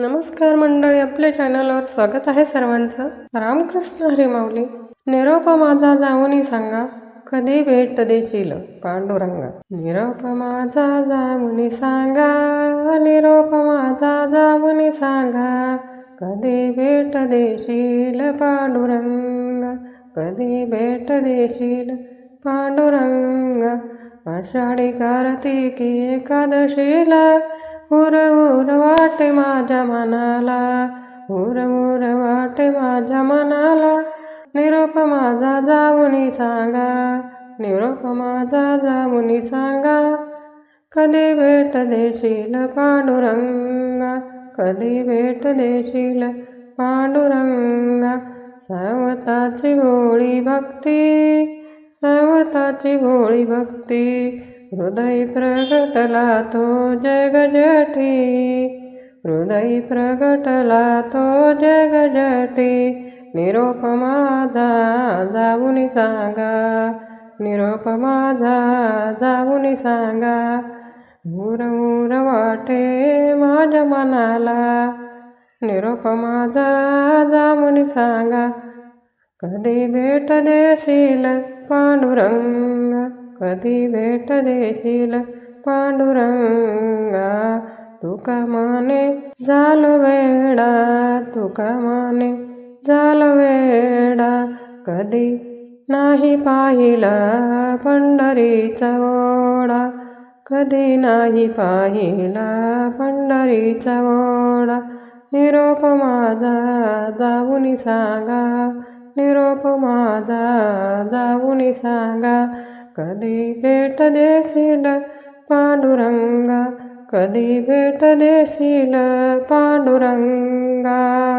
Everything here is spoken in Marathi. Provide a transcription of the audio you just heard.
नमस्कार मंडळी आपल्या चॅनलवर स्वागत आहे सर्वांचं. रामकृष्ण हरीमाऊली निरोप माझा जाऊनी सांगा कधी भेट देशील पांडुरंगा? निरोप माझा जाऊनी सांगा निरोप माझा जाऊनी सांगा कधी भेट देशील पांडुरंगा? कधी भेट देशील पांडुरंगा? आषाढी कार्तिकी एकादशीला उर उर वाटे माझ्या मनाला उर उर वाटे माझ्या मनाला. निरोप माझा जाऊनी सांगा निरोप माझा जाऊनी सांगा. कधी भेट देशील पांडुरंगा कधी भेट देशील पांडुरंगा. सावताची भोळी भक्ती सावताची भोळी भक्ती. हृदय प्रगटला तो जग जठी हृदय प्रगटला तो जग जठी निरोप माझा जाऊनी सांगा निरोप माझा जाऊनी सांगा मुर मुर वाटे माझ्या मनाला निरोप माझा जाऊनी सांगा कधी भेट देशील पांडुरंगा कधी भेट देशील पांडुरंगा? तुका माने झाल वेडा तुका माने झाल वेडा. कधी नाही पाहिला पंढरीचा ओढा? कधी नाही पाहिला पंढरीचा ओढा? निरोप माझा जाऊनी सांगा. निरोप माझा जाऊनी सांगा. కది వేటదేశీల పాండురంగ కది వేటదేశీల పాండురంగా.